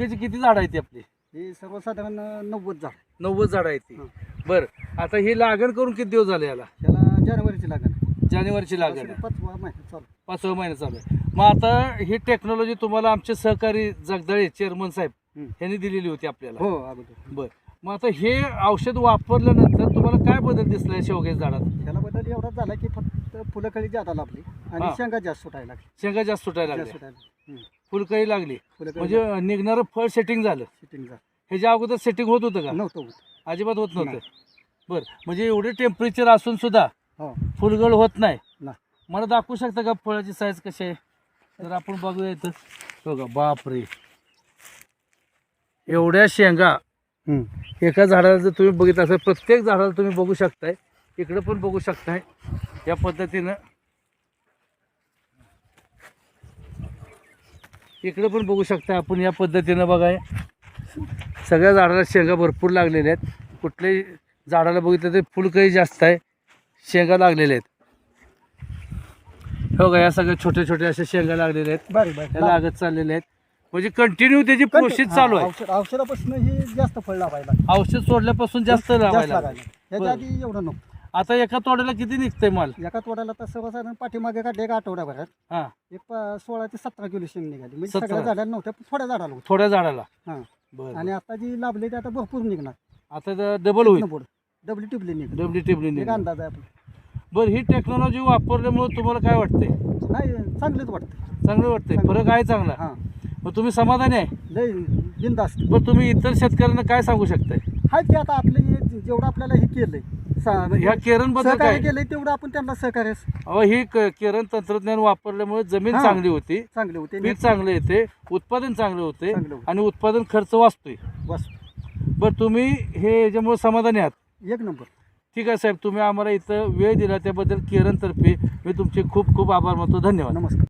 मक्याची किती झाड आहेत ती आपली? हे सर्वसाधारण नव्वद झाड. नव्वद झाड आहेत ती. हं. बरं. आता ही लागण करून किती दिवस झाले याला? त्याला जानेवारीची लागण. जानेवारीची लागण. आहे पाचवा महिना चालू. पाचवा महिना चालू आहे. मग आता ही टेक्नॉलॉजी तुम्हाला आमचे सहकारी जगदाळे चेअरमन साहेब हं. यांनी दिलेली होती आपल्याला. हो अगोदर. बर. मग आता हे औषध वापरल्यानंतर तुम्हाला काय बदल दिसलाय शेवग्याच्या झाडात? त्याला बदल एवढा झाला की फक्त फुलं कळी जादा लागली आणि हा. शेंगा जास्त सुटायला लागली शेंगा जास्त सुटायला जास्त लागल्या. सुटायला. फुलकळी लागली. म्हणजे निघणारं फळ सेटिंग झालं. सिटिंग झालं. ह्याच्या अगोदर सेटिंग होत होतं का? नव्हतं होत. अजिबात होत नव्हतं. बर म्हणजे एवढे टेम्परेचर असून सुद्धा हो. फुलगळ होत नाही. मला दाखवू शकता का फळाची साईज कशी आहे? तर आपण बघूया इथं. बघा बापरे. एवढ्या शेंगा. हं. एका झाडाला जर तुम्ही बघितलं असेल प्रत्येक झाडाला तुम्ही बघू शकताय. इकडं पण बघू शकताय. या पद्धतीनं इकडं पण बघू शकताय आपण या पद्धतीनं बघाय सगळ्या झाडाला शेंगा भरपूर लागलेल्या आहेत. कुठल्याही झाडाला बघितलं तर फुलकळी जास्त आहे. शेंगा लागलेल्या आहेत. हो का या सगळ्या छोट्या छोट्या अशा शेंगा लागलेल्या आहेत. त्या लागत चाललेल्या आहेत. म्हणजे कंटिन्यू त्याची प्रोसेस चालू आहे. औषध औषधापासून ही जास्त फळ लावायला औषध सोडल्यापासून जास्त लावायला एवढं आता एका तोड्याला किती निघतंय माल? एका तोड्याला तर सर्वसाधारण पाठीमागे काढले एक आठवड्याभरात हा. एक प- सोळा ते सतरा किलो शेंग निघाली. म्हणजे 17. सगळ्या झाडाला नव्हत्या पण थोड्या झाडाला होत्या. थोड्या झाडाला. हा. बरं. आणि आता जी लाभली ती आता भरपूर निघणार. आता डबल होईल. डबली टिबली निघणार. डबली एक निघेल अंदाज आहे आपला. बरं ही टेक्नॉलॉजी वापरल्यामुळे तुम्हाला काय वाटतंय? नाही चांगलंच वाटतं चांगलं वाटतंय. चांगलं. फरक आहे चांगला. हां. मग तुम्ही समाधानी आहे? लय बिंदास्त मग तुम्ही इतर शेतकऱ्यांना काय सांगू शकताय? हाय ते आता आपलं हे जेवढं आपल्याला हे केलंय सा- ह्या केरनबद्दल सहकार्य काय? केलंय तेवढं आपण त्यांना सहकार्य अहो ही क- केरन तंत्रज्ञान वापरल्यामुळे जमीन हा. चांगली होती. चांगले होते. पीक चांगलं येते उत्पादन चांगलं होते चांगलं होतं. आणि उत्पादन खर्च वाचतोय. बस बरं तुम्ही हे याच्यामुळे समाधानी आहात? एक नंबर. ठीक आहे साहेब तुम्ही आम्हाला इथं वेळ दिला त्याबद्दल केरनतर्फे मी तुमचे खूप खूप आभार मानतो. धन्यवाद. नमस्कार.